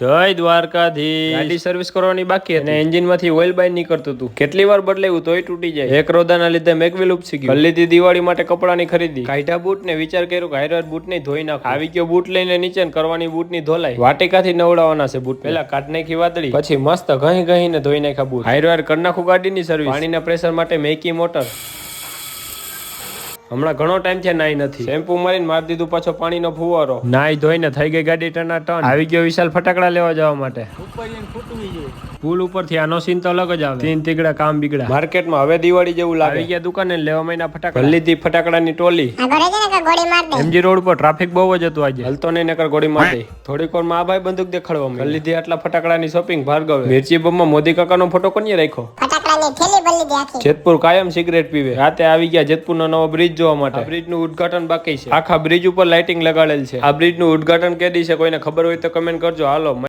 જય દ્વારકાધી ગાડી સર્વિસ કરવાની બાકી હતી. અને એન્જિનમાંથી ઓઇલ બાય નીકળતું હતું. કેટલી વાર બદલાયું? તોય તૂટી જાય. એક રોદાના લીધે મેકવિલ ઉપસી ગયું. ખરીદી દિવાળી માટે કપડાની ખરીદી. કાઢા બૂટ ને વિચાર કર્યો કે હાઈરર બૂટ નહીં ધોઈ નાખ. આવી ગયો બૂટ લઈને નીચે કરવાની બૂટની ધોલાઈ. વાટિકાથી નવડાવવાના છે બૂટ પેલા કાઢ નાખી વાદળી. પછી મસ્ત ઘહી ઘહી ને ધોઈ નાખ્યા બૂટ. હાઈરર કરી નાખું ગાડીની સર્વિસ પાણીના પ્રેશર માટે મેકી મોટર હમણાં ઘણો ટાઈમ છે નાઈ નથી. શેમ્પુ મારીને મારી દીધું પાછો પાણીનો ફુવારો. નાઈ ધોઈને થઈ ગઈ ગાડી ટના ટન. આવી ગયો વિશાલ ફટાકડા લેવા જવા માટે. પુલ ઉપરથી આનો સીન તો અલગ જ આવે. તીન તીગડા કામ બીગડા. માર્કેટમાં હવે દિવાળી જેવું લાગે. આવી ગયા દુકાને લેવા મહિના ફટાકડા. લીધી ફટાકડાની ટોલી. આગળ છે ને કે ગોળી માર દે? એમજી રોડ પર ટ્રાફિક બહુ જ હતું આજે. હલતો નહીં નકર ગોળી મારી થોડીક વારમાં આ ભાઈ બંદૂક દેખાડવા માંડ્યા. લીધી આટલા ફટાકડાની શોપિંગ ભાર્ગવે. મિર્ચી બમમાં મોદી કાકાનો ફોટો કોની રાખ્યો ફટાકડાની થેલી ભરી દે આખી. જેતપુર કાયમ સિગરેટ પીવે. રાતે આવી ગયા જેતપુરનો નવો બ્રિજ જોવા માટે. બ્રિજનું ઉદઘાટન બાકી છે. આખા બ્રિજ ઉપર લાઇટિંગ લગાડેલ છે. આ બ્રિજનું ઉદઘાટન કેદી છે? કોઈને ખબર હોય તો કમેન્ટ કરજો. હાલો